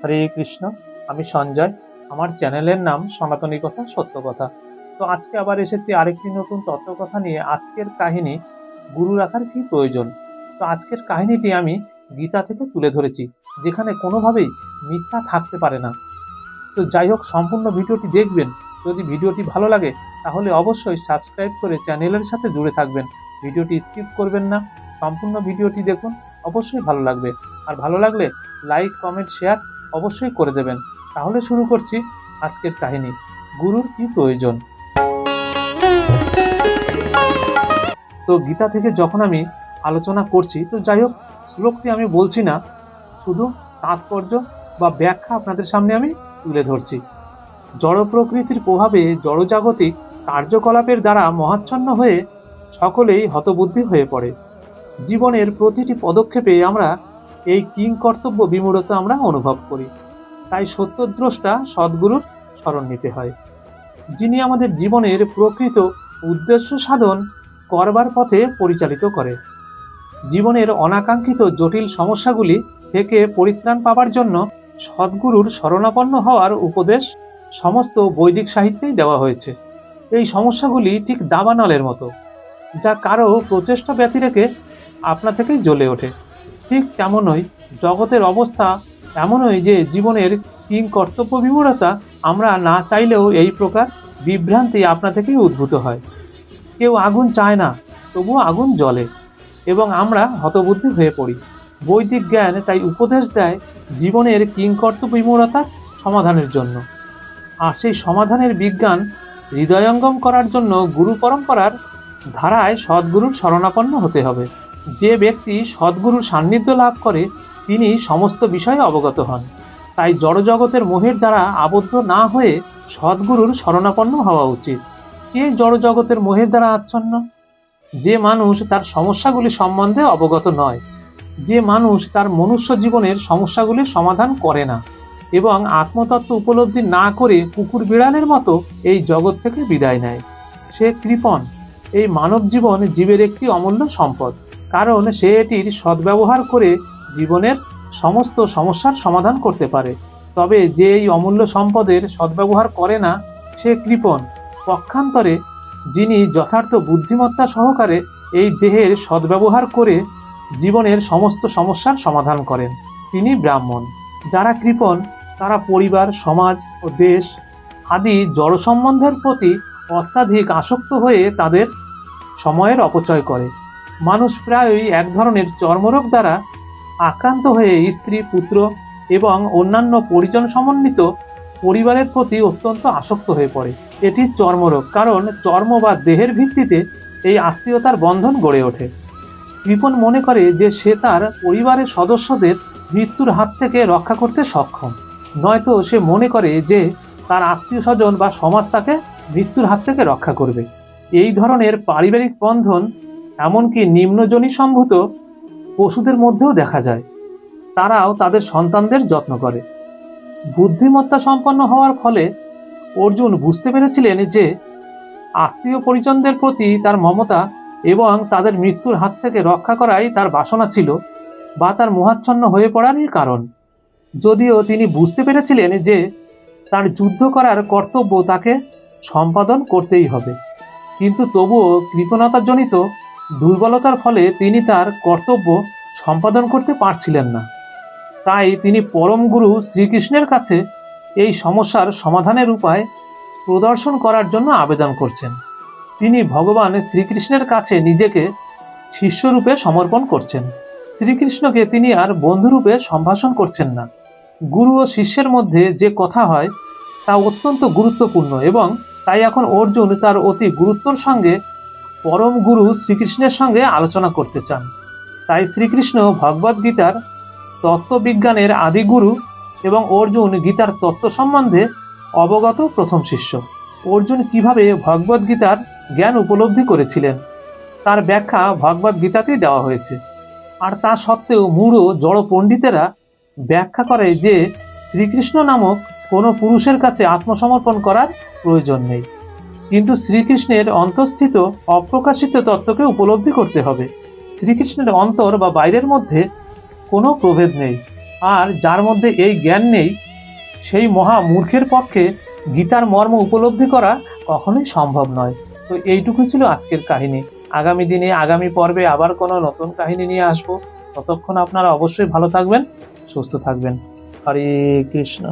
হরে কৃষ্ণ, আমি সঞ্জয়। আমার চ্যানেলের নাম সনাতনী কথা, সত্য কথা। তো আজকে আবার এসেছি আরেকটি নতুন তত্ত্বকথা নিয়ে। আজকের কাহিনী গুরু রাখার কি প্রয়োজন? তো আজকের কাহিনীটি আমি গীতা থেকে তুলে ধরেছি, যেখানে কোনোভাবেই মিথ্যা থাকতে পারে না। তো যাই হোক, সম্পূর্ণ ভিডিওটি দেখবেন। যদি ভিডিওটি ভালো লাগে, তাহলে অবশ্যই সাবস্ক্রাইব করে চ্যানেলের সাথে জুড়ে থাকবেন। ভিডিওটি স্কিপ করবেন না, সম্পূর্ণ ভিডিওটি দেখুন, অবশ্যই ভালো লাগবে। আর ভালো লাগলে লাইক, কমেন্ট, শেয়ার অবশ্যই করে দেবেন। তাহলে শুরু করছি আজকের কাহিনী। গুরুর কি প্রয়োজন? তো গীতা থেকে যখন আমি আলোচনা করছি, তো যাই হোক, শ্লোকটি আমি বলছি না, শুধু তাৎপর্য বা ব্যাখ্যা আপনাদের সামনে আমি তুলে ধরছি। জড় প্রকৃতির প্রভাবে জড়জাগতিক কার্যকলাপের দ্বারা মহাচ্ছন্ন হয়ে সকলেই হতবুদ্ধি হয়ে পড়ে। জীবনের প্রতিটি পদক্ষেপে আমরা এই কিং কর্তব্য বিমূঢ়তা আমরা অনুভব করি। তাই সত্যদ্রষ্টা সদ্গুরুর স্মরণ নিতে হয়। যিনি আমাদের জীবনের প্রকৃত উদ্দেশ্য সাধন করবার পথে পরিচালিত করে। জীবনের অনাকাঙ্ক্ষিত জটিল সমস্যাগুলি থেকে পরিত্রাণ পাবার জন্য সদ্গুরুর শরণাপন্ন হওয়ার উপদেশ সমস্ত বৈদিক সাহিত্যেই দেওয়া হয়েছে। এই সমস্যাগুলি ঠিক দাবানলের মতো, যা কারও প্রচেষ্টা ব্যতি রেখে আপনা থেকেই জ্বলে ওঠে। ঠিক তেমনই জগতের অবস্থা এমনই যে জীবনের কিং কর্তব্য বিমূঢ়তা আমরা না চাইলেও এই প্রকার বিভ্রান্তি আপনা থেকেই উদ্ভূত হয়। কেউ আগুন চায় না, তবুও আগুন জ্বলে এবং আমরা হতবুদ্ধি হয়ে পড়ি। বৈদিক জ্ঞান তাই উপদেশ দেয় জীবনের কিংকর্তব্য বিমূঢ়তা সমাধানের জন্য। আর সেই সমাধানের বিজ্ঞান হৃদয়ঙ্গম করার জন্য গুরু পরম্পরার ধারায় সদ্গুরুর শরণাপন্ন হতে হবে। যে ব্যক্তি সদ্গুরুর সান্নিধ্য লাভ করে, তিনি সমস্ত বিষয়ে অবগত হন। তাই জড়জগতের মোহের দ্বারা আবদ্ধ না হয়ে সদ্গুরুর শরণাপন্ন হওয়া উচিত। কে জড়জগতের মোহের দ্বারা আচ্ছন্ন? যে মানুষ তার সমস্যাগুলি সম্বন্ধে অবগত নয়, যে মানুষ তার মনুষ্য জীবনের সমস্যাগুলির সমাধান করে না এবং আত্মতত্ত্ব উপলব্ধি না করে কুকুর বিড়ালের মতো এই জগৎ থেকে বিদায় নেয়। সে কৃপণ, এই মানব জীবন জীবের একটি অমূল্য সম্পদ। কারণ সে এটির সদ্ব্যবহার করে জীবনের সমস্ত সমস্যার সমাধান করতে পারে। তবে যে এই অমূল্য সম্পদের সদ্ব্যবহার করে না, সে কৃপণ। পক্ষান্তরে যিনি যথার্থ বুদ্ধিমত্তা সহকারে এই দেহের সদ্ব্যবহার করে জীবনের সমস্ত সমস্যার সমাধান করেন, তিনি ব্রাহ্মণ। যারা কৃপণ, তারা পরিবার, সমাজ ও দেশ আদি জড় সম্বন্ধের প্রতি অত্যাধিক আসক্ত হয়ে তাদের সময়ের অপচয় করে। মানুষ প্রায়ই এক ধরনের চর্মরোগ দ্বারা আক্রান্ত হয়ে স্ত্রী, পুত্র এবং অন্যান্য পরিজন সমন্বিত পরিবারের প্রতি অত্যন্ত আসক্ত হয়ে পড়ে। এটি চর্মরোগ, কারণ চর্ম বা দেহের ভিত্তিতে এই আত্মীয়তার বন্ধন গড়ে ওঠে। কৃপণ মনে করে যে সে তার পরিবারের সদস্যদের মৃত্যুর হাত থেকে রক্ষা করতে সক্ষম। নয়তো সে মনে করে যে তার আত্মীয় স্বজন বা সমাজ তাকে মৃত্যুর হাত থেকে রক্ষা করবে। এই ধরনের পারিবারিক বন্ধন এমনকি নিম্নজনী সম্ভূত পশুদের মধ্যেও দেখা যায়। তারাও তাদের সন্তানদের যত্ন করে। বুদ্ধিমত্তা সম্পন্ন হওয়ার ফলে অর্জুন বুঝতে পেরেছিলেন যে আত্মীয় পরিজনদের প্রতি তার মমতা এবং তাদের মৃত্যুর হাত থেকে রক্ষা করাই তার বাসনা ছিল বা তার মোহাচ্ছন্ন হয়ে পড়ারই কারণ। যদিও তিনি বুঝতে পেরেছিলেন যে তার যুদ্ধ করার কর্তব্য তাকে সম্পাদন করতেই হবে। কিন্তু তবুও কৃপণতাজনিত দুর্বলতার ফলে তিনি তার কর্তব্য সম্পাদন করতে পারছিলেন না। তাই তিনি পরম গুরু শ্রীকৃষ্ণের কাছে এই সমস্যার সমাধানের উপায় প্রদর্শন করার জন্য আবেদন করছেন। তিনি ভগবান শ্রীকৃষ্ণের কাছে নিজেকে শিষ্যরূপে সমর্পণ করছেন। শ্রীকৃষ্ণকে তিনি আর বন্ধুরূপে সম্ভাষণ করছেন না। গুরু ও শিষ্যের মধ্যে যে কথা হয় তা অত্যন্ত গুরুত্বপূর্ণ এবং তাই এখন অর্জুন তার অতি গুরুত্বর সঙ্গে পরম গুরু শ্রীকৃষ্ণের সঙ্গে আলোচনা করতে চান। তাই শ্রীকৃষ্ণ ভগবদ্গীতার তত্ত্ববিজ্ঞানের আদিগুরু এবং অর্জুন গীতার তত্ত্ব সম্বন্ধে অবগত প্রথম শিষ্য। অর্জুন কীভাবে ভগবদ্গীতার জ্ঞান উপলব্ধি করেছিলেন, তার ব্যাখ্যা ভগবদ্গীতাতেই দেওয়া হয়েছে। আর তা সত্ত্বেও মূঢ় জড় পণ্ডিতেরা ব্যাখ্যা করে যে শ্রীকৃষ্ণ নামক কোনো পুরুষের কাছে আত্মসমর্পণ করার প্রয়োজন নেই। কিন্তু শ্রীকৃষ্ণের অন্তঃস্থিত অপ্রকাশিত তত্ত্বকে উপলব্ধি করতে হবে। শ্রীকৃষ্ণের অন্তর বা বাইরের মধ্যে কোনো প্রভেদ নেই। আর যার মধ্যে এই জ্ঞান নেই, সেই মহা মূর্খের পক্ষে গীতার মর্ম উপলব্ধি করা কখনোই সম্ভব নয়। তো এইটুকু ছিল আজকের কাহিনী। আগামী দিনে, আগামী পর্বে আবার কোনো নতুন কাহিনী নিয়ে আসব। ততক্ষণ আপনারা অবশ্যই ভালো থাকবেন, সুস্থ থাকবেন। হরে কৃষ্ণ।